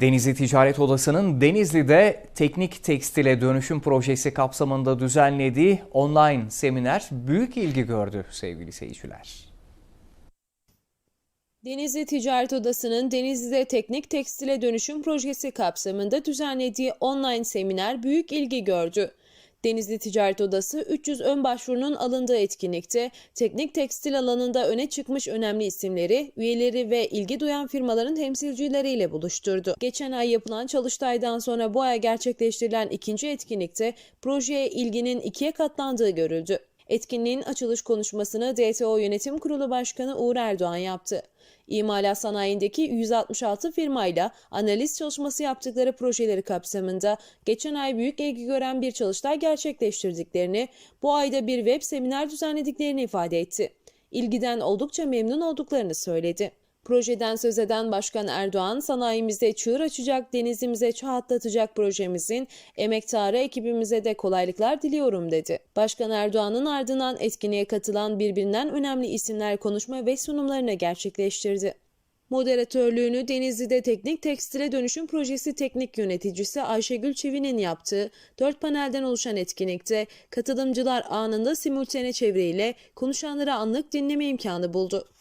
Denizli Ticaret Odası'nın Denizli'de teknik tekstile dönüşüm projesi kapsamında düzenlediği online seminer büyük ilgi gördü sevgili seyirciler. Denizli Ticaret Odası'nın Denizli'de teknik tekstile dönüşüm projesi kapsamında düzenlediği online seminer büyük ilgi gördü. Denizli Ticaret Odası 300 ön başvurunun alındığı etkinlikte teknik tekstil alanında öne çıkmış önemli isimleri, üyeleri ve ilgi duyan firmaların temsilcileriyle buluşturdu. Geçen ay yapılan çalıştaydan sonra bu ay gerçekleştirilen ikinci etkinlikte projeye ilginin ikiye katlandığı görüldü. Etkinliğin açılış konuşmasını DTO Yönetim Kurulu Başkanı Uğur Erdoğan yaptı. İmalat sanayindeki 166 firmayla analiz çalışması yaptıkları projeleri kapsamında geçen ay büyük ilgi gören bir çalıştay gerçekleştirdiklerini, bu ayda bir web seminer düzenlediklerini ifade etti. İlgiden oldukça memnun olduklarını söyledi. Projeden söz eden Başkan Erdoğan, sanayimizde çığır açacak, denizimize çağ atlatacak projemizin emektarı ekibimize de kolaylıklar diliyorum dedi. Başkan Erdoğan'ın ardından etkinliğe katılan birbirinden önemli isimler konuşma ve sunumlarını gerçekleştirdi. Moderatörlüğünü Denizli'de Teknik Tekstile Dönüşüm Projesi Teknik Yöneticisi Ayşegül Çevi'nin yaptığı dört panelden oluşan etkinlikte katılımcılar anında simultane çeviriyle konuşanları anlık dinleme imkanı buldu.